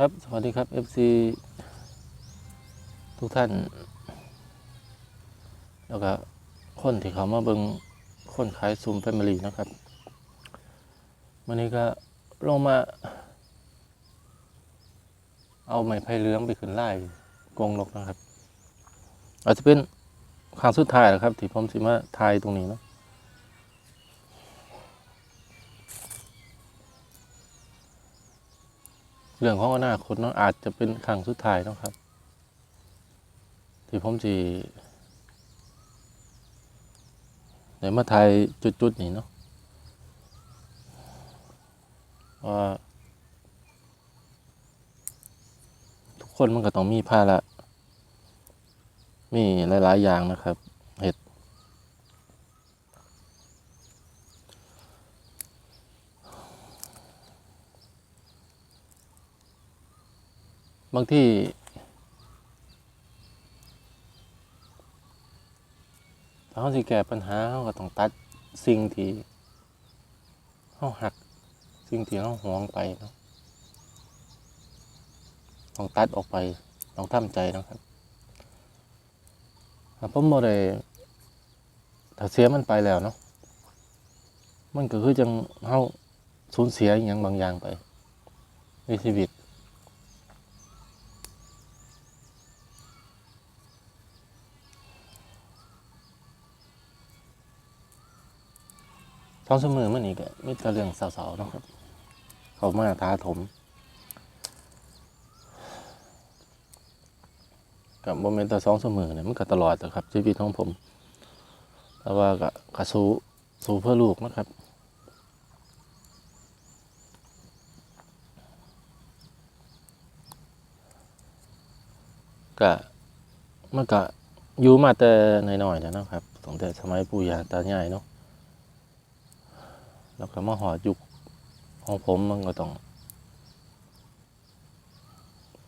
ครับ สวัสดีครับ FC ทุกท่าน แล้วก็คนที่เขามาเบิงคนขายซูมแฟมิลี่นะครับวันนี้ก็ลงมา เอาไม้ไผ่เหลื้องไปขึ้นไล่กงนกนะครับ อาจจะเป็นครั้งสุดท้ายแหละครับ ที่ผมสิมาทายตรงนี้เนาะ เรื่องของอนาคตเนาะอาจจะเป็นครั้งสุดท้ายเนาะครับ ที่ผมจีเดี๋ยวมาทยจุดๆนี้เนาะว่าทุกคนมันก็ต้องมีภาระมีหลาย ๆ อย่างนะครับเห็ด บางที่ เขาสิแก้ปัญหาเขาก็ต้องตัดสิ่งที่เขาหัก สิ่งที่เขาหวงไปเนาะต้องตัดออกไปต้องทำใจนะครับถ้าผมบ่ได้ถ้าเสียมันไปแล้วเนาะมันก็คือจังเขาสูญเสียอย่างบางอย่างไปในชีวิต ท้องเสมอมันอีกมีแต่เรื่องเศร้าๆนะครับ เขามาท้าถมกับโมเมนต์ต่สองเสมอเนี่ยมันก็ตลอดนะครับชีวิตของผม แต่ว่าก็กสู้สู้เพื่อลูกนะครับ ก็มันก็อยู่มาแต่น้อยๆนะครับตั้งแต่สมัยปู่ย่าตายายเนาะ แล้วก็มาหอดยุคของผมมันก็ต้อง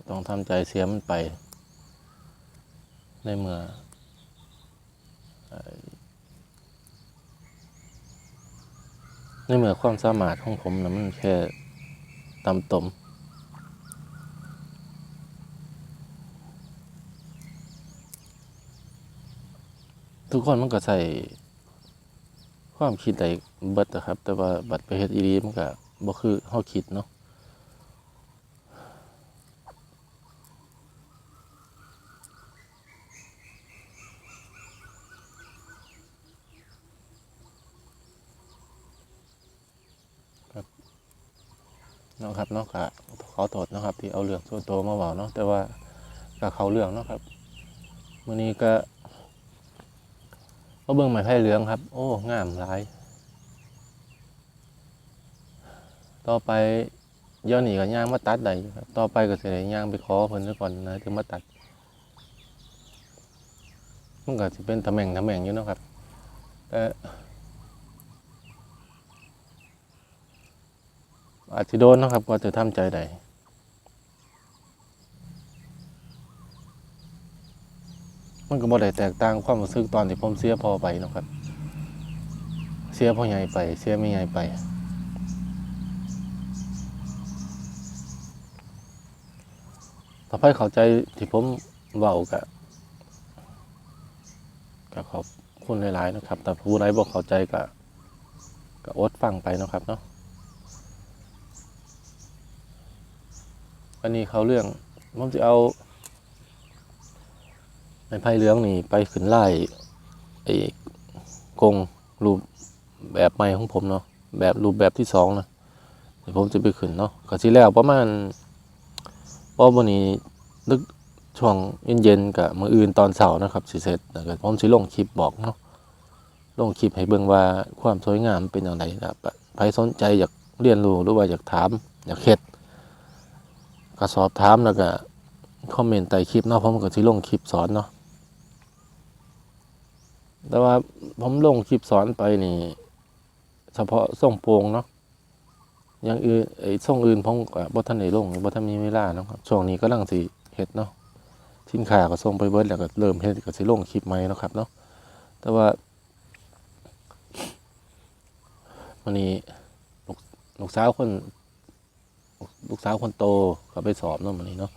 ต้องทำใจเสียมันไป ในเมื่อในเมื่อความสามารถของผมนะมันแค่ตำตมทุกคนมันก็ใส่ ความคิดใดเบิดนะครับ แต่ว่าบัตรไปเฮ็ดอีรีมันก็บ่คือเฮาคิดเนาะนะครับเนาะก็ขอโทษนะครับ ที่เอาเรื่องส่วนตัวมาเว้าเนาะแต่ว่าก็เขาเรื่องเนาะครับมื้อนี้ก็ ก็เบิ่งไม้ไผ่เหลืองครับ โอ้งามหลาย ต่อไปย้อนหนี่ก็ย่างมาตัดได้ครับ ต่อไปก็สิได้ย่างไปขอเพิ่นซะก่อนนะถึงมาตัดมันก็สิเป็นตะแหม่งตะแหม่งอยู่เนาะครับแต่อาจสิโดนนะครับกว่าจะทำใจได้ มันก็บ่ได้แตกต่างความรู้สึกตอนที่ผมเสียพ่อไปนะครับ เสียพ่อใหญ่ไปเสียแม่ใหญ่ไปถ้าใครเข้าใจที่ผมเว้ากะก็ขอบคุณหลายๆนะครับ แต่ผู้ใดบ่เข้าใจก็ก็อดฟังไปนะครับเนาะอันนี้เขาเรื่องผมจะเอา ไม้ไผ่เหลืองนี่ไปขึ้นไล่ไอ้กรงรูปแบบใหม่ของผมเนาะแบบรูปแบบที่สองนะเดี๋ยวผมจะไปขึ้นเนาะก็สิแล้วประมาณเพราะวันนี้นึกช่วงเย็นๆกับมืออื่นตอนเสาร์นะครับสิเสร็จแล้วก็ผมสิลงคลิปบอกเนาะลงคลิปให้เบิ่งว่าความสวยงามเป็นอย่างไรครับใครสนใจอยากเรียนรู้หรือว่าอยากถาม อยากเฮ็ดก็สอบถามแล้วก็คอมเมนต์ใต้คลิปเนาะผมก็สิลงคลิปสอนเนาะ แต่ว่าผมลงคลิปสอนไปนี่ เฉพาะส่งโปรงเนาะอย่างอื่นไอ้ส่งอื่นผมบ่ทันได้ลงบ่ทันมีเวลาเนาะครับช่วงนี้กำลังสิเฮ็ดเนาะสินค้าก็ส่งไปเบิดแล้วก็เริ่มเฮ็ดก็สิลงคลิปใหม่เนาะครับเนาะแต่ว่าวันนี้ลูกลูกสาวคนลูกสาวคนโตก็ไปสอบเนาะมันนี้เนาะ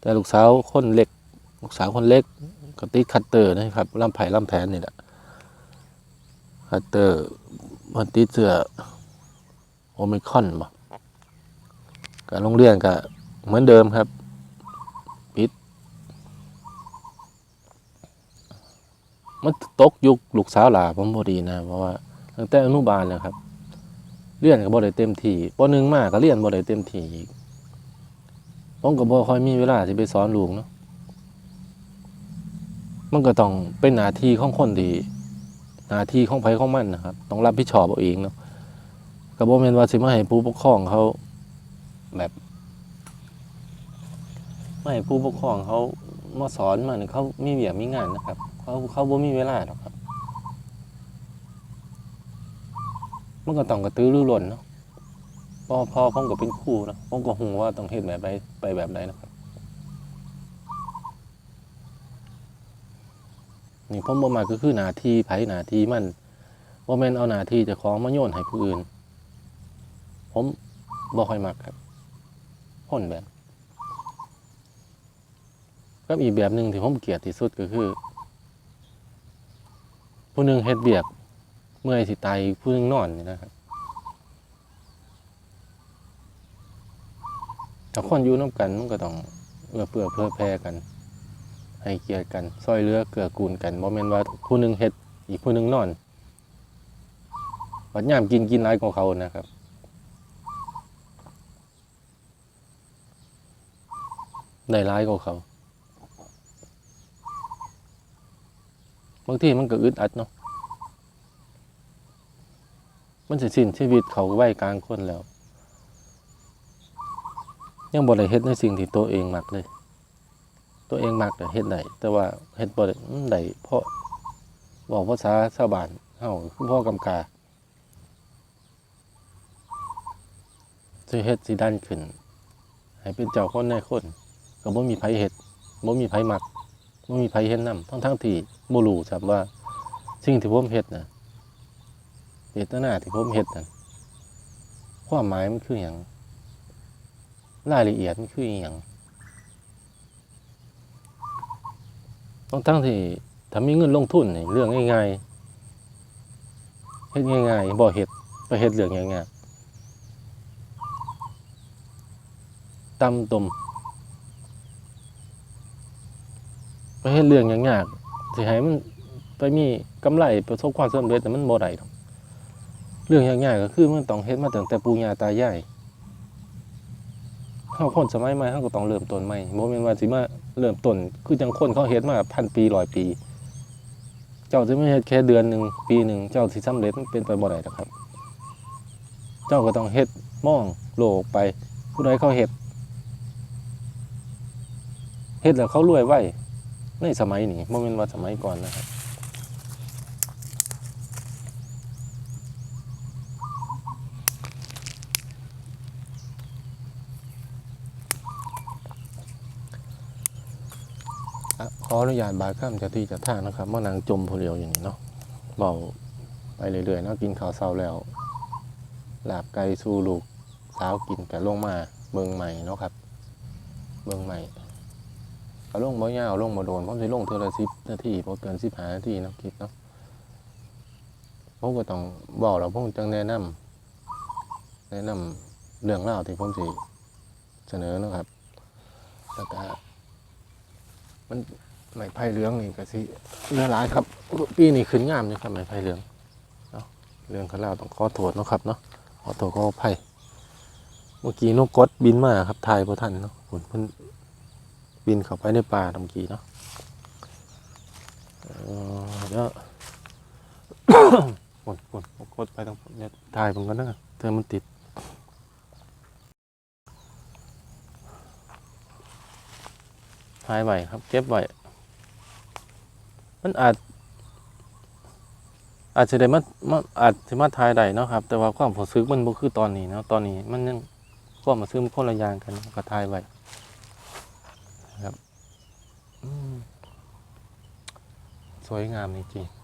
แต่ลูกสาวคนเล็ก ลูกสาวคนเล็กก็ติดคัตเตอร์นะครับลำไผ่ลำแผนนี่แหละ คัตเตอร์มันติดเสื้อโอมิคอนบ่การโรงเรียนก็เหมือนเดิมครับปิด มันตกยุคลูกสาวหลาผมพอดีนะ เพราะว่าตั้งแต่อนุบาลแล้วครับเรียนก็บ่ได้เต็มที่ปหนึ่งมากก็เรียนบ่ได้เต็มที่อีกผมก็บ่ค่อยมีเวลาที่ไปสอนลูกเนาะมันก็ต้องเป็นหน้าที่ของคนที่ หน้าที่ของไผของมันนะครับ ต้องรับผิดชอบเอาเองเนาะก็บ่แม่นว่าสิมาให้ผู้ปกครองเขาแบบไม่ให้ผู้ปกครองเขามาสอนมันเขามีเวียกมีงานนะครับ เขาเขาบ่มีเวลาหรอกครับมันก็ต้องกระตือรือร้นเนาะพอพอผมก็เป็นครูเนาะผมก็ฮู้ว่าต้องเฮ็ดแบบใดไปแบบใดนะครับ นี่ผมบ่มาก็คือหน้าที่ไผหน้าที่มันบ่าแม่นเอาหน้าที่เจ้าของมาโยนให้ผู้อื่น ผมบ่ค่อยมักครับคนแบบก็อีกแบบหนึ่งที่ผมเกลียดที่สุดก็คือ ผู้หนึ่งเฮ็ดเบียก เมื่อยสิตายผู้หนึ่งนอนนี่นะครับถ้าคนอยู่นํกันมันก็ต้องเอื้อเฟื้อเผื่อแผ่กัน ให้เกียรติกันซอยเรือเกือกูลกันบ่แม่นว่าผู้หนึงเฮ็ดอีกผู้หนึงนอนวัดยามกินกินหลายกว่าเขานะครับได้หลายกว่าเขา บางทีมันก็อึดอัดเนาะ มันสิสิ้นชีวิตเขาไว้กลางคนแล้ว ยังบ่ได้เฮ็ดในสิ่งที่ตัวเองมักเลย ตัวเองมักแต่เฮ็ดได้แต่ว่าเฮ็ดบ่ได้อืมได้เพราะบอกภาษาชาวบ้านเฮาคือพ่อกำกาสิเฮ็ดสิดันขึ้น ให้เป็นเจ้าคนนคนก็บ่มีไผเฮ็ดบ่มีไผมักบ่มีไผเฮ็ดนํทั้งๆที่บ่รู้ครับว่า สิ่งที่ผมเฮ็ดน่ะเจตนาที่ผมเฮ็ดน่ะความหมายมันคือหยังรายละเอียดมันคืออีหยัง ต้องทั้งที่ถ้ามีเงินลงทุนนี่เรื่องง่ายๆเฮ็ดง่ายๆบ่เฮ็ดไปเฮ็ดเรื่องง่ายๆตำตุ่มไปเฮ็ดเรื่องยากๆสิให้มันไปมีกำไรประสบความสำเร็จแต่มันบ่ได้ดอกเรื่องยากๆก็คือมันต้องเฮ็ดมาตั้งแต่ปู่ย่าตายายเฮาคนสมัยใหม่เฮาก็ต้องเริ่มต้นใหม่บ่แม่นว่าสิมา เริ่มต้นคือจังคนเขาเฮ็ดมาพันปีร้อยปี เจ้าจะไม่เฮ็ดแค่เดือนหนึ่งปีหนึ่งเจ้าสิสำเร็จมันเป็นไปบ่ได้ดอกครับ เจ้าก็ต้องเฮ็ดมองโลกไป ผู้ใดเขาเฮ็ดเฮ็ดแล้วเขารวยไว้ในสมัยนี้บ่แม่นว่าสมัยก่อนนะครับ ขออนุญาตบายข้ามเจะที่เจะท่างนะครับเมานางจมผู้เดียวอย่างนี้เนาะเบาไปเรื่อยๆเนาะกินข้าวเช้าแล้วลาบไก่สู้ลูกสาวกินกะลงมาเบิ่งใหม่เนาะครับ เบิ่งใหม่เอาลงบ่ยาวลงบ่โดนผมสิลงเทื่อละ10นาทีบ่เกิน15นาทีนะคลิปเนาะผมก็ต้องบอกแล้วผมจังแนะนำแนะนำเรื่องราที่ผมสิเสนอนะครับแล้วก็มัน ไม้ไผ่เหลืองนี่ก็สิเนื้อหลายครับ ปีนี้ขึ้นงามอยู่ครับไม้ไผ่เหลืองเนาะเรื่องข้าวเล่าต้องขอโทษเนาะครับเนาะขอโทษขออภัยเมื่อกี้นกกดบินมาครับถ่ายพอทันเนาะผลมันบินเข้าไปในป่าตะกี้เนาะเดี๋ยวฝนฝนกดไปตรงเนี่ยถ่ายผมกันนะเธอมันติดถ่ายไว้ครับ เก็บไว้ มันอาจ อาจจะได้มามาอาจจะมาถ่ายได้เนาะครับ แต่ว่าความรู้สึกมันบ่คือตอนนี้เนาะตอนนี้มันยังความรู้สึกมันคนละอย่างกันก็ถ่ายไว้ครับสวยงามจริงๆ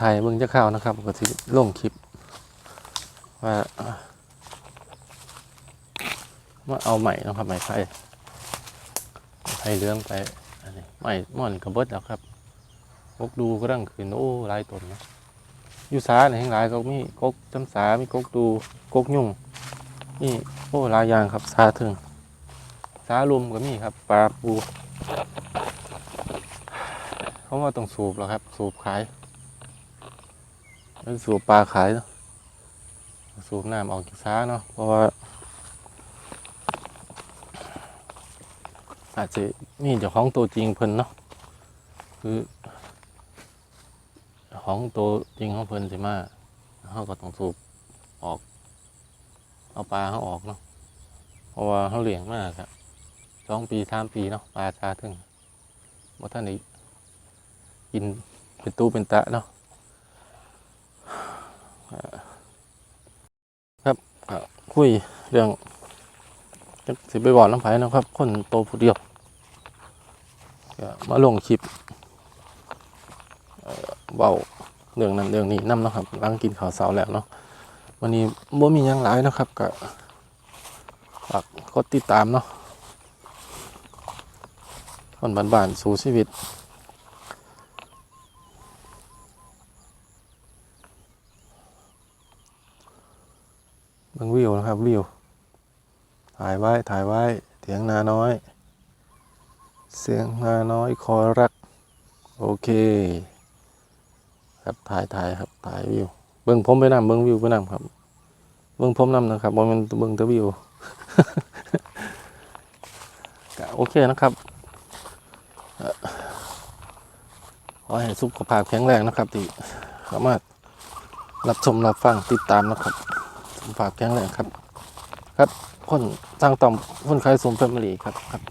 ถ่ายเบิ่งจะข่าวนะครับก็สิลงคลิป ว่ามาเอาใหม่นะครับใหม่ไผ่ ไผ่เลี้ยงไปอันนี้ใหม่ม่อนกระเบิดแล้วครับกกดูก็ดังขึ้นโอ้หลายต้นเนาะอยู่สาเนี่ยแห่งหลายก็มีกกจำสามีกกดูกกยุ่งนี่โอ้หลายอย่างครับสาถึงสาลุมก็มีครับปลาปูเขาว่าต้องสูบแล้วครับ สูบขายแล้วสูบปลาขายนะสูบน้ำออกจากซ้าเนาะเพราะว่า อาจจะมีเจ้าของตัวจริงเพิ่นเนาะคือของตัวจริงของเพิ่นสิมาเขาก็ต้องสูบออก เอาปลาเขาออกเนาะเพราะว่าเขาเลี้ยงมากครับสองปีสามปีเนาะปลาชาถึงบ่ท่านนี้กินเป็นตู้เป็นตะเนาะก็คุยเรื่อง จักสิไปบอกน้ำไผ่นะครับ คนโตผู้เดียวก็มาลงคลิปเอ่อเบาเรื่องนั้นเรื่องนี้นํเนะครับหลังกินข้าวเสาแล้วเนาะวันนี้บ่มียังหลายนะครับก็ฝากกดติดตามเนาะคนบ้านๆสู่ชีวิตบิ่งวิวนะครับวิว ถ่ายไว้ถ่ายไว้เถียงนาน้อย เสียงนาน้อยคอยรัก โอเค ครับถ่ายถ่ายครับถ่ายวิวเบิ่งผมไปนำเบิ่งวิวไปนำครับ เบิ่งผมนำนะครับบ่แมันเบิ่งต่วิวโอเคนะครับขอให้สุขภาพแข็งแรงนะครับที่สามารถรับชมรับฟังติดตามนะครับฝากแข็งแรงครับครับ คนทางต่อมคนขายสมแฟมิลี่ครับครับ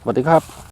สวัสดีครับ